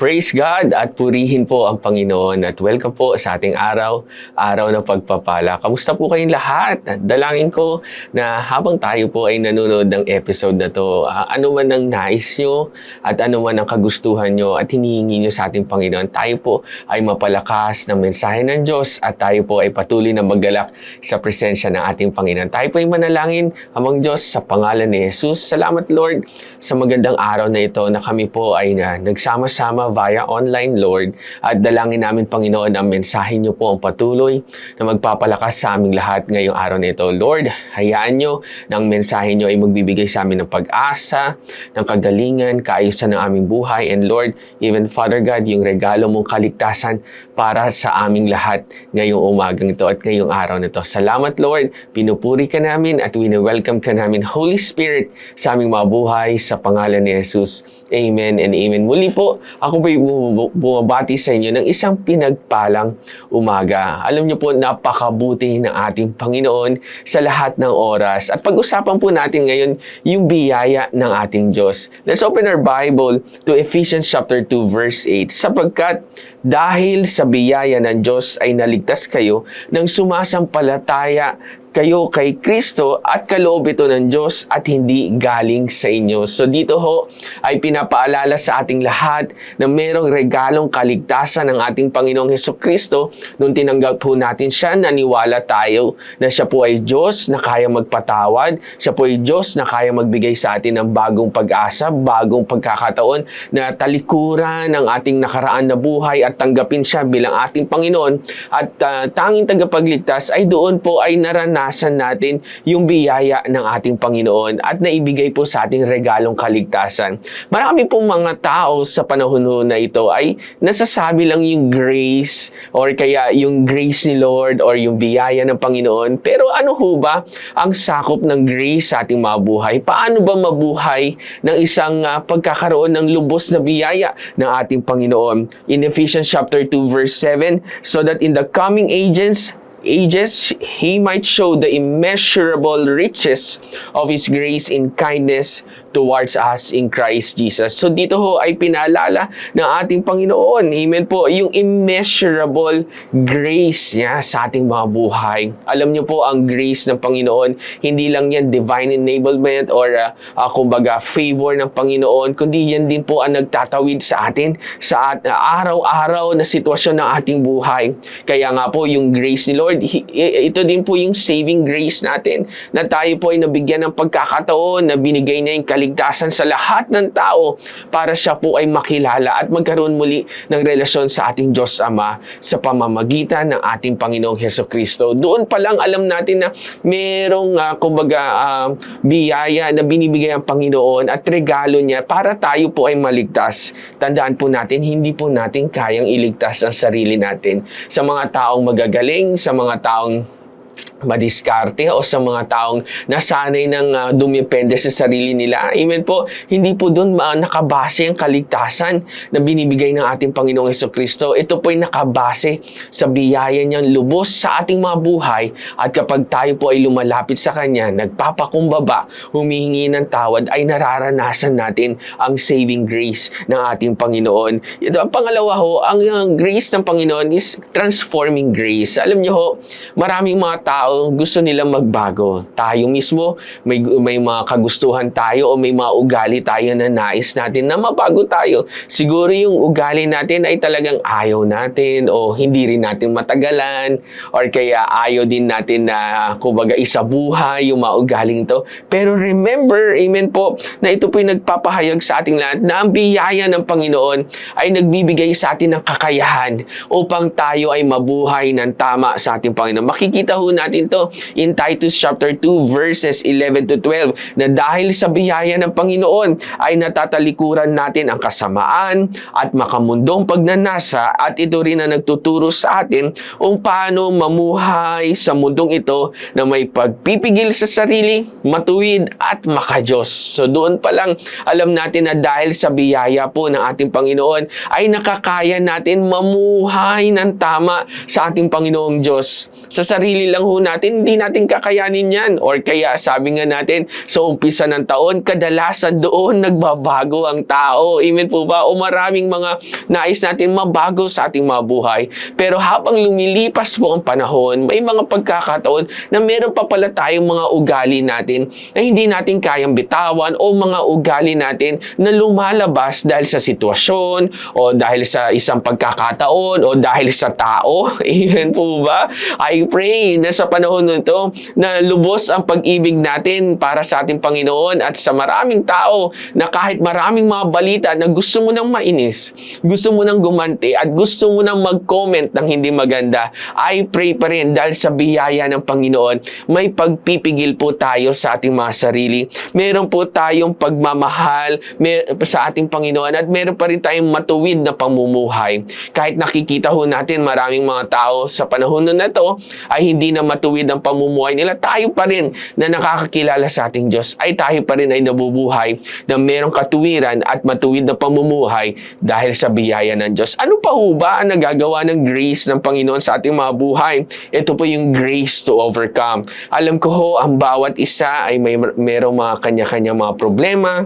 Praise God at purihin po ang Panginoon at welcome po sa ating araw, araw ng pagpapala. Kamusta po kayong lahat? Dalangin ko na habang tayo po ay nanonood ng episode na to, ah, ano man ang nais nyo at ano man ang kagustuhan nyo at hinihingi nyo sa ating Panginoon, tayo po ay mapalakas ng mensahe ng Diyos at tayo po ay patuloy na maggalak sa presensya ng ating Panginoon. Tayo po ay manalangin amang Diyos sa pangalan ni Jesus. Salamat Lord sa magandang araw na ito na kami po ay na, nagsama-sama via online, Lord. At dalangin namin, Panginoon, ang mensahe niyo po ang patuloy na magpapalakas sa aming lahat ngayong araw na ito. Lord, hayaan niyo na ang mensahe niyo ay magbibigay sa amin ng pag-asa, ng kagalingan, kaayusan ng aming buhay. And Lord, even Father God, yung regalo mong kaligtasan para sa aming lahat ngayong umagang ito at ngayong araw na ito. Salamat, Lord. Pinupuri ka namin at wini-welcome ka namin, Holy Spirit, sa aming mga buhay sa pangalan ni Jesus. Amen and amen. Muli po, ako po'y bu- bumabati sa inyo ng isang pinagpalang umaga. Alam niyo po, napakabuti ng ating Panginoon sa lahat ng oras. At pag-usapan po natin ngayon yung biyaya ng ating Diyos. Let's open our Bible to Ephesians chapter 2 verse 8. Sapagkat dahil sa biyaya ng Diyos ay naligtas kayo ng sumasampalataya kayo kay Kristo at kaloob ito ng Diyos at hindi galing sa inyo. So dito ho ay pinapaalala sa ating lahat na mayroong regalong kaligtasan ng ating Panginoong Heso Kristo. Nung tinanggap po natin siya, naniwala tayo na siya po ay Diyos na kaya magpatawad, siya po ay Diyos na kaya magbigay sa atin ng bagong pag-asa, bagong pagkakataon na talikuran ng ating nakaraan na buhay at tanggapin siya bilang ating Panginoon. At uh, tanging tagapagligtas ay doon po ay naranasan naranasan natin yung biyaya ng ating Panginoon at naibigay po sa ating regalong kaligtasan. Marami pong mga tao sa panahon na ito ay nasasabi lang yung grace or kaya yung grace ni Lord or yung biyaya ng Panginoon. Pero ano ho ba ang sakop ng grace sa ating mga buhay? Paano ba mabuhay ng isang uh, pagkakaroon ng lubos na biyaya ng ating Panginoon? In Ephesians chapter 2 verse 7, so that in the coming ages ages, he might show the immeasurable riches of his grace in kindness towards us in Christ Jesus. So dito ho ay pinaalala ng ating Panginoon. Amen po. Yung immeasurable grace niya sa ating mga buhay. Alam niyo po ang grace ng Panginoon, hindi lang yan divine enablement or uh, uh, kumbaga favor ng Panginoon, kundi yan din po ang nagtatawid sa atin sa uh, araw-araw na sitwasyon ng ating buhay. Kaya nga po yung grace ni Lord, ito din po yung saving grace natin na tayo po ay nabigyan ng pagkakataon na binigay na yung kaligtasan sa lahat ng tao para siya po ay makilala at magkaroon muli ng relasyon sa ating Diyos Ama sa pamamagitan ng ating Panginoong Heso Kristo. Doon pa lang alam natin na merong uh, kumbaga uh, biyaya na binibigay ang Panginoon at regalo niya para tayo po ay maligtas. Tandaan po natin, hindi po natin kayang iligtas ang sarili natin sa mga taong magagaling, sa mga taong madiskarte o sa mga taong nasanay ng uh, dumipende sa sarili nila. Amen po. Hindi po doon uh, nakabase ang kaligtasan na binibigay ng ating Panginoong Heso Kristo. Ito po ay nakabase sa biyaya niyang lubos sa ating mga buhay at kapag tayo po ay lumalapit sa Kanya, nagpapakumbaba, humihingi ng tawad, ay nararanasan natin ang saving grace ng ating Panginoon. Ito, ang pangalawa ho, ang uh, grace ng Panginoon is transforming grace. Alam niyo ho, maraming mga tao tao gusto nilang magbago. Tayo mismo, may, may mga kagustuhan tayo o may mga ugali tayo na nais natin na mabago tayo. Siguro yung ugali natin ay talagang ayaw natin o hindi rin natin matagalan or kaya ayaw din natin na kumbaga isabuhay yung mga ugaling to. Pero remember, amen po, na ito po yung nagpapahayag sa ating lahat na ang biyaya ng Panginoon ay nagbibigay sa atin ng kakayahan upang tayo ay mabuhay ng tama sa ating Panginoon. Makikita ho natin to in Titus chapter 2 verses 11 to 12 na dahil sa biyaya ng Panginoon ay natatalikuran natin ang kasamaan at makamundong pagnanasa at ito rin ang nagtuturo sa atin kung paano mamuhay sa mundong ito na may pagpipigil sa sarili, matuwid at makajos. So doon pa lang alam natin na dahil sa biyaya po ng ating Panginoon ay nakakaya natin mamuhay ng tama sa ating Panginoong Diyos. Sa sarili lang ho natin, hindi natin kakayanin yan. Or kaya sabi nga natin, sa umpisa ng taon, kadalasan doon nagbabago ang tao. Amen po ba? O maraming mga nais natin mabago sa ating mga buhay. Pero habang lumilipas po ang panahon, may mga pagkakataon na meron pa pala tayong mga ugali natin na hindi natin kayang bitawan o mga ugali natin na lumalabas dahil sa sitwasyon o dahil sa isang pagkakataon o dahil sa tao. Amen po ba? I pray na sa panahon nito na lubos ang pag-ibig natin para sa ating Panginoon at sa maraming tao na kahit maraming mga balita na gusto mo nang mainis, gusto mo nang gumanti at gusto mo nang mag-comment ng hindi maganda, I pray pa rin dahil sa biyaya ng Panginoon, may pagpipigil po tayo sa ating mga sarili. Meron po tayong pagmamahal sa ating Panginoon at meron pa rin tayong matuwid na pamumuhay. Kahit nakikita ho natin maraming mga tao sa panahon na to ay hindi na matuwid ang pamumuhay nila, tayo pa rin na nakakakilala sa ating Diyos ay tayo pa rin ay nabubuhay na merong katuwiran at matuwid na pamumuhay dahil sa biyaya ng Diyos. Ano pa ho ba ang nagagawa ng grace ng Panginoon sa ating mga buhay? Ito po yung grace to overcome. Alam ko ho, ang bawat isa ay may merong mga kanya-kanya mga problema,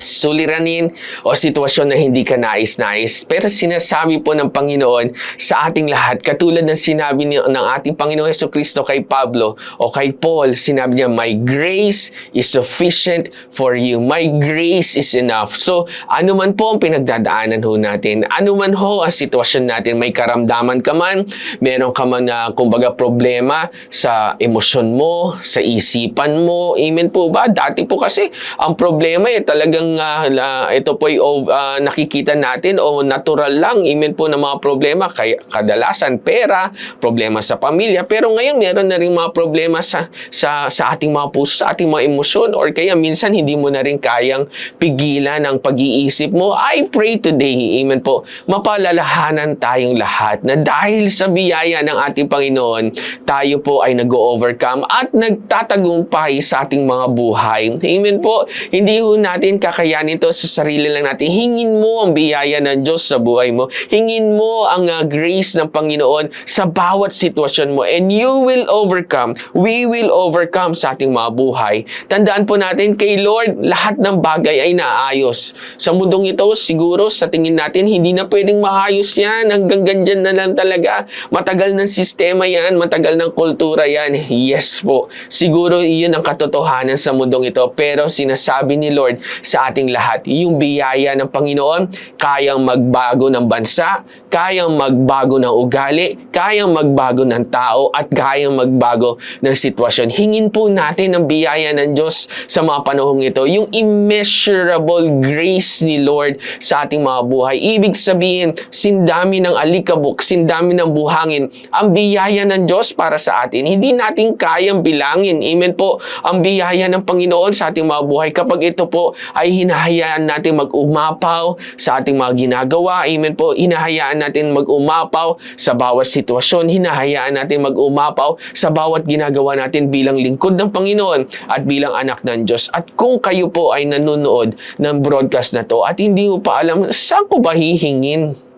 suliranin o sitwasyon na hindi ka nais-nais. Pero sinasabi po ng Panginoon sa ating lahat, katulad ng sinabi ni, ng ating Panginoon Yeso Kristo kay Pablo o kay Paul, sinabi niya, My grace is sufficient for you. My grace is enough. So, ano man po ang pinagdadaanan ho natin, ano man ho ang sitwasyon natin, may karamdaman ka man, meron ka man na, kumbaga, problema sa emosyon mo, sa isipan mo, amen po ba? Dati po kasi, ang problema eh, talagang uh, la- ito po ay uh, nakikita natin o natural lang, amen po ng mga problema, kay kadalasan pera, problema sa pamilya, pero ngayon meron na rin mga problema sa, sa, sa ating mga puso, sa ating mga emosyon, or kaya minsan hindi mo na rin kayang pigilan ang pag-iisip mo. I pray today, amen po, mapalalahanan tayong lahat na dahil sa biyaya ng ating Panginoon, tayo po ay nag-overcome at nagtatagumpay sa ating mga buhay. Amen po. Hindi ho natin kakayanin ito sa sarili lang natin. Hingin mo ang biyaya ng Diyos sa buhay mo. Hingin mo ang uh, grace ng Panginoon sa bawat sitwasyon mo and you will overcome. We will overcome sa ating mga buhay. Tandaan po natin kay Lord, lahat ng bagay ay naayos. Sa mundong ito, siguro sa tingin natin, hindi na pwedeng maayos yan. Hanggang ganyan na lang talaga. Matagal ng sistema yan, matagal ng kultura yan. Yes po. Siguro iyon ang katotohanan sa mundong ito. Pero sinasabi ni Lord sa ating lahat, yung biyaya ng Panginoon, kayang magbago ng bansa, kayang magbago ng ugali, kayang magbago ng tao, at kayang magbago ng sitwasyon. Hingin po natin ang biyaya ng Diyos sa mga panahong ito. Yung immeasurable grace ni Lord sa ating mga buhay. Ibig sabihin, sindami ng alikabok, sindami ng buhangin, ang biyaya ng Diyos para sa atin. Hindi natin kayang bilangin. Amen po. Ang biyaya ng Panginoon sa ating mga buhay kapag ito po ay hinahayaan natin mag-umapaw sa ating mga ginagawa. Amen po. Hinahayaan natin mag-umapaw sa bawat sitwasyon. Hinahayaan natin mag-umapaw sa bawat ginagawa natin bilang lingkod ng Panginoon at bilang anak ng Diyos. At kung kayo po ay nanonood ng broadcast na to at hindi mo pa alam, saan ko ba hihingin?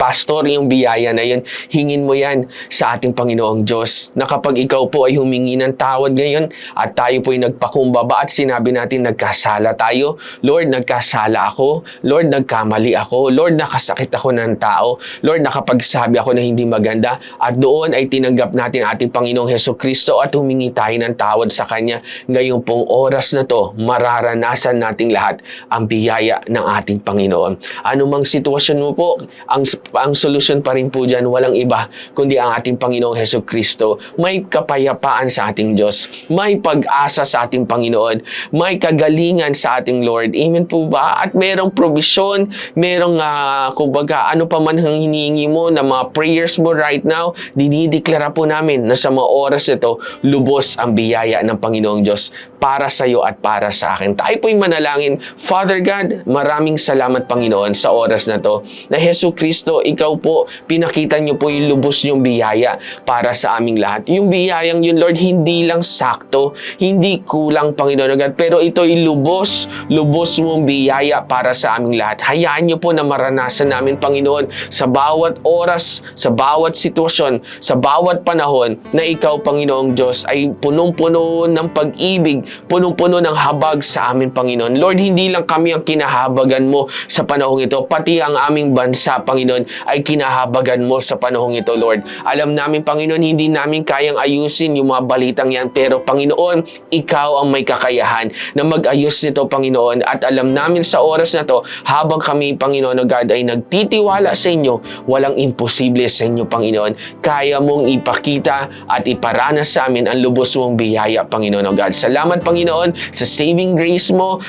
Pastor, yung biyaya na yun, hingin mo yan sa ating Panginoong Diyos. Na kapag ikaw po ay humingi ng tawad ngayon at tayo po ay nagpakumbaba at sinabi natin nagkasala tayo, Lord, nagkasala ako. Lord, nagkamali ako. Lord, nakasakit ako ng tao. Lord, nakapagsabi ako na hindi maganda. At doon ay tinanggap natin ating Panginoong Heso Kristo at humingi tayo ng tawad sa Kanya. Ngayong pong oras na to, mararanasan nating lahat ang biyaya ng ating Panginoon. Anumang sitwasyon mo po, ang ang solusyon pa rin po dyan, walang iba, kundi ang ating Panginoong Heso Kristo. May kapayapaan sa ating Diyos. May pag-asa sa ating Panginoon. May kagalingan sa ating Lord. Amen po ba? At merong provision, merong, uh, kumbaga, ano pa man ang hinihingi mo na mga prayers mo right now, dinideklara po namin na sa mga oras ito, lubos ang biyaya ng Panginoong Diyos para sa iyo at para sa akin. Tayo po'y manalangin. Father God, maraming salamat Panginoon sa oras na to na Heso Kristo, ikaw po, pinakita niyo po yung lubos niyong biyaya para sa aming lahat. Yung biyayang yun, Lord, hindi lang sakto, hindi kulang, Panginoon God, pero ito'y lubos, lubos mong biyaya para sa aming lahat. Hayaan niyo po na maranasan namin, Panginoon, sa bawat oras, sa bawat sitwasyon, sa bawat panahon na ikaw, Panginoong Diyos, ay punong-puno ng pag-ibig, punong-puno ng habag sa amin, Panginoon. Lord, hindi lang kami ang kinahabagan mo sa panahong ito, pati ang aming bansa, Panginoon, ay kinahabagan mo sa panahong ito, Lord. Alam namin, Panginoon, hindi namin kayang ayusin yung mga balitang yan, pero Panginoon, ikaw ang may kakayahan na mag-ayos nito, Panginoon. At alam namin sa oras na to, habang kami, Panginoon o God, ay nagtitiwala sa inyo, walang imposible sa inyo, Panginoon. Kaya mong ipakita at iparanas sa amin ang lubos mong biyaya, Panginoon o God. Salamat, Panginoon, sa saving grace mo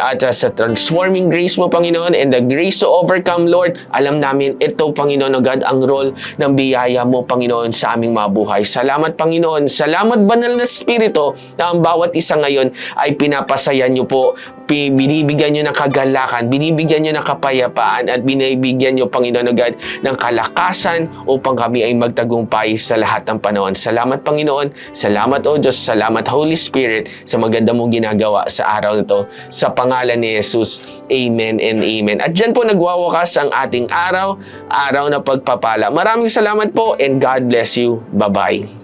at uh, sa transforming grace mo, Panginoon, and the grace to overcome, Lord. Alam namin, ito, Panginoon o God, ang role ng biyaya mo, Panginoon, sa aming mga buhay. Salamat, Panginoon. Salamat, Banal na Espiritu, na ang bawat isa ngayon ay pinapasaya niyo po binibigyan nyo ng kagalakan, binibigyan nyo ng kapayapaan at binibigyan nyo, Panginoon agad, ng kalakasan upang kami ay magtagumpay sa lahat ng panahon. Salamat, Panginoon. Salamat, O Diyos. Salamat, Holy Spirit, sa maganda mong ginagawa sa araw na to. Sa pangalan ni Jesus, Amen and Amen. At dyan po nagwawakas ang ating araw, araw na pagpapala. Maraming salamat po and God bless you. Bye-bye.